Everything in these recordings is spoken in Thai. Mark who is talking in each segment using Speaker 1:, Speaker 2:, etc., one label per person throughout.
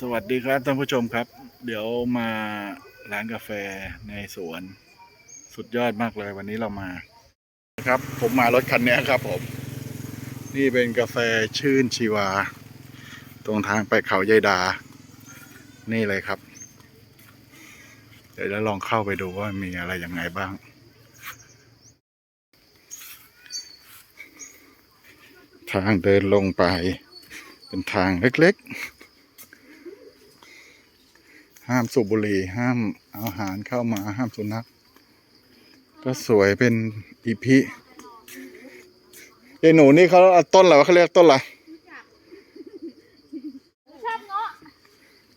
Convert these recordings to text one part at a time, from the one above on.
Speaker 1: สวัสดีครับท่านผู้ชมครับ เดี๋ยวมาร้านกาแฟในสวน สุดยอดมากเลยวันนี้เรามาครับ ผมมารถคันนี้ครับผม นี่เป็นกาแฟชื่นชีวา ตรงทางไปเขายายดา นี่เลยครับ เดี๋ยวจะลองเข้าไปดูว่ามีอะไรยังไงบ้างทางเดินลงไป เป็นทางเล็กๆ ห้ามสูบบุหรี่ห้ามเอาอาหารเข้ามาห้ามสุนัขก็สวยเป็นอีพิยายหนูนี่เขาเอาต้นอะไรวะเขาเรียกต้นอะไร
Speaker 2: ชอบเงาะ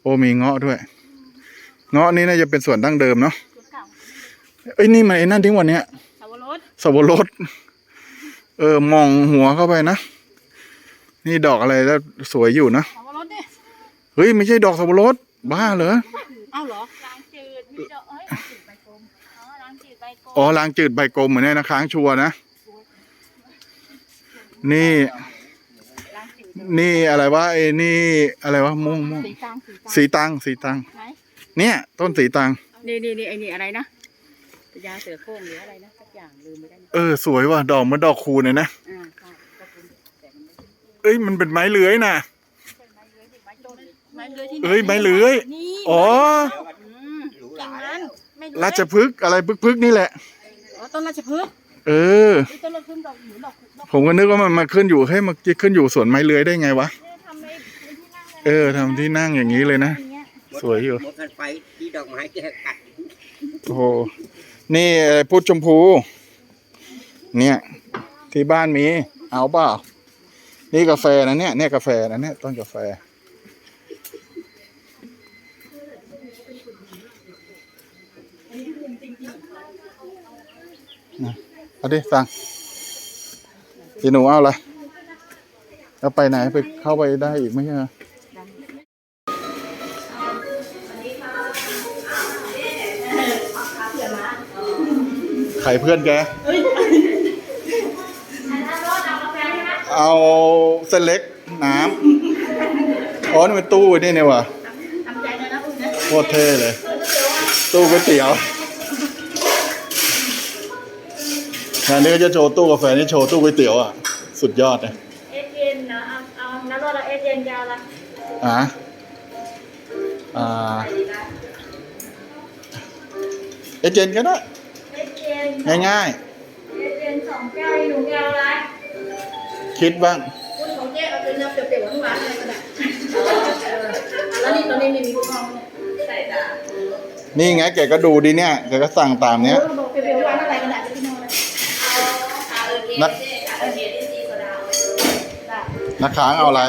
Speaker 1: โอ้มีเงาะด้วย เงาะนี่น่าจะเป็นส่วนดั้งเดิมเนาะ
Speaker 2: ตัวเก่า
Speaker 1: เอ้ยนี่มันไอ้นั่นทิ้งวันเนี้ย
Speaker 2: สาวรส
Speaker 1: สับปะรดเออมองหัวเข้าไปนะ นี่ดอกอะไรแล้วสวยอยู่นะ
Speaker 2: สาวรสเนี่ย
Speaker 1: เฮ้ยไม่ใช่ดอกสับปะรดบ้าเหรอ
Speaker 2: อ้าวเหรอล้างจืดมีดอกเอ้ยล้างจืดใบกลมอ๋อล้างจืดใบกลม
Speaker 1: อ๋อลางจืดใบกลมเหมือนเนี่ยนะค้างชัวร์นะ นี่
Speaker 2: ล้างจืด
Speaker 1: นี่อะไรวะไอ้นี่อะไรวะม่วงม่วง
Speaker 2: สีตางสีตาง
Speaker 1: สีตังสีตัง
Speaker 2: ไหน
Speaker 1: เนี่ย ต้นสีตัง
Speaker 2: นี่นี่นี่ไอ้นี่อะไรนะยาเสือโคร่งหรืออะไรนะสักอย่างลืมไปได้นะ
Speaker 1: เออสวยว่ะดอกเหมันดอกคูณเลยนะ
Speaker 2: อ่าใช่ก็คือแต่มันไม่ใช่
Speaker 1: เอ้ยมันเป็นไม้เลื้อยนะ
Speaker 2: ไม้เลื้อยสิไม้ต้น ไม้เลื้อยที่
Speaker 1: เอ้ยไม้เลื้อย
Speaker 2: นี่
Speaker 1: อ๋อ
Speaker 2: อืมกิ่งนั้นไม่เลื้อย
Speaker 1: ราชพฤกษ์อะไรพึกๆนี่แหละ
Speaker 2: อ๋อต้นราชพฤกษ์
Speaker 1: เออ
Speaker 2: นี่ต้นราชพฤกษ์ดอกหนูดอกดอก
Speaker 1: ผมก็นึกว่ามันมาขึ้นอยู่ให้ยมันขึ้นอยู่สวนไม้เลื้อยได้ไงวะ
Speaker 2: เนี่ยทำในในที่นั่งลยนะ
Speaker 1: เออทำที่นั่งอย่างนี้เลยนะ
Speaker 2: อย่างเงี้ย
Speaker 1: สวยอยู่
Speaker 3: มดกันไปที่ดอกไม้แกกัด
Speaker 1: โอ้โหนี่อะไรพุทธชมพู เนี่ย ที่บ้านมี เอาเปล่า นี่กาแฟนะเนี่ย เนี่ยกาแฟนะเนี่ย ต้นกาแฟ เอาดิสั่งพี่หนูเอาอะไรแล้วไปไหนไปเข้าไปได้อีกไหมใช่ไหมใครเพื่อนแก เอาเส้นเล็กน้ำอ๋อนี่เป็นตู้นี่เนี่ยวะ
Speaker 2: ทำใจเลยนะคุณนะ
Speaker 1: โคตรเท่เลย ตู้ก๋วยเตี๋ยวงานนี้ก็จะโชว์ตู้กาแฟนี่โชว์ตู้ก๋วยเตี๋ยวอะ สุดยอดนะ
Speaker 2: เอสเย็นนะเอาเอาน้ำรสเอสเย็นยาวละ
Speaker 1: อะอ่าเอเจนต์ก็ได้
Speaker 2: เอสเย็น
Speaker 1: ง่าย
Speaker 2: เอสเย็นสองแก้วหนูแก้วละ
Speaker 1: ๆคิดบ้าง
Speaker 2: คุณของเจ๊เอาเป็นน้ำเปรี้ยวๆหวานๆอะไรก็ได้แล้วนี่ตอนนี้มีมีลูกน้องเนี่ยใส่ตา
Speaker 1: นี่ไงแกก็ดูดิเนี่ยแกก็สั่งตามเนี้ย
Speaker 2: นักนั
Speaker 1: กค้างเอาอะไร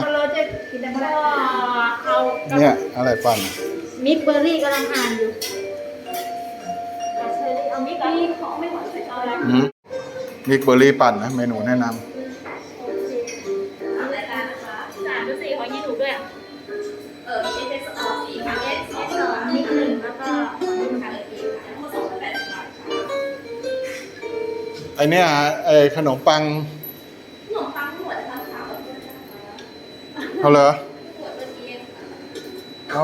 Speaker 2: เอา
Speaker 1: เนี่ยอะไรปั่น
Speaker 2: มิกเบอร์รี่กำลังอ่านอยู่เอามิกเบอร์รี่เขาไม่หวานใส่เอาอะไร
Speaker 1: มิกเบอร์รี่ปั่นนะเมนูแนะน
Speaker 2: อะไรกันนะคะสามหรือสี่ของยี่ถูด้วย เออเอสเอสสี่ค่ะเอสเอสสองมิกหนึ่งแล้วก็มิกค่ะทั้งหมดสองร้อยแปดสิบบาทค่ะำ
Speaker 1: ไอเนี้ยไอขนมปัง
Speaker 2: ขนมปังทั้งหมดนะคะสามร้อย
Speaker 1: เขาเหรอ
Speaker 2: ขวดเมื่อกี้
Speaker 1: เขา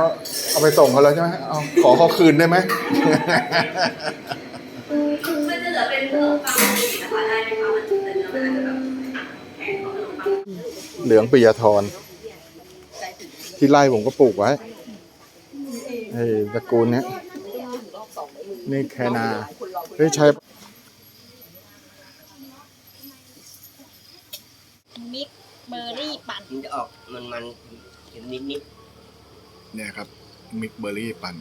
Speaker 1: เอาไปส่งเขาแล้วใช่ไหมเอาขอเขาคืนได้ไหม
Speaker 2: มันจะเหลือเป็นขนมปังสีนะคะได้ไหมคะมันจะเป็นเนื้อมันอาจจะแบบแข็งของขนมปัง
Speaker 1: เหลืองปิยธร ที่ไร่ผมก็ปลูกไว้ไอ้ตระกูลเนี้ยนี่แคนาเฮ้ยใช้
Speaker 2: มิกเบอร์รี่ปั่น
Speaker 3: มันจะออกมันมันเค็มนิดนิด
Speaker 1: เนี่ยครับ มิกเบอร์รี่ปั่น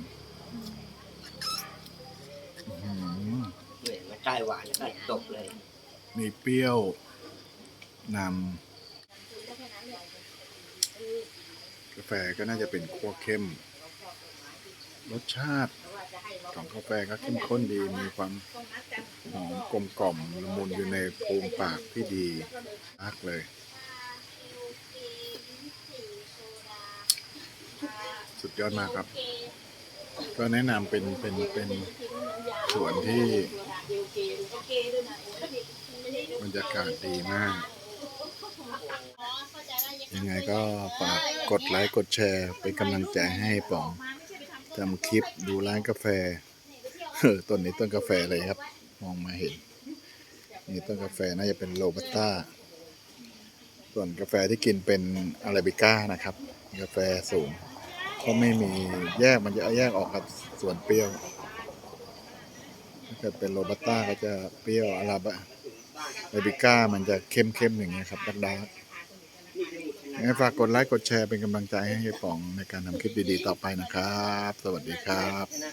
Speaker 1: อื้อหือ
Speaker 3: ๆเนี่ยมันใต้หวานแล้วก็ตกเลย
Speaker 1: มีเปรี้ยวนำกาแฟก็น่าจะเป็นคั่วเข้ม รสชาติของกาแฟก็เข้มข้นดี มีความหอมกลมกล่อมละมุนอยู่ในภูมิปากที่ดีมากเลย สุดยอดมากครับ ก็แนะนำเป็นเป็นเป็นสวนที่บรรยากาศดีมาก ยังไงก็ฝากกดไลค์กดแชร์เป็นกำลังใจให้ป๋องทำคลิปดูร้านกาแฟเออต้นนี้ต้นกาแฟเลยครับ มองมาเห็น นี่ต้นกาแฟน่าจะเป็นโรบัสต้า ส่วนกาแฟที่กินเป็นอาราบิก้านะครับ กาแฟสูงก็ไม่มีแยกมันจะแยกออกกับส่วนเปรี้ยวถ้าเกิดเป็นโรบัสต้าก็จะเปรี้ยวอาราบะ อาราบิก้ามันจะเข้มๆอย่างเงี้ยครับดักดาร์กยังไงฝากกดไลค์กดแชร์เป็นกำลังใจให้เฮียป๋องในการทำคลิปดีๆต่อไปนะครับ สวัสดีครับ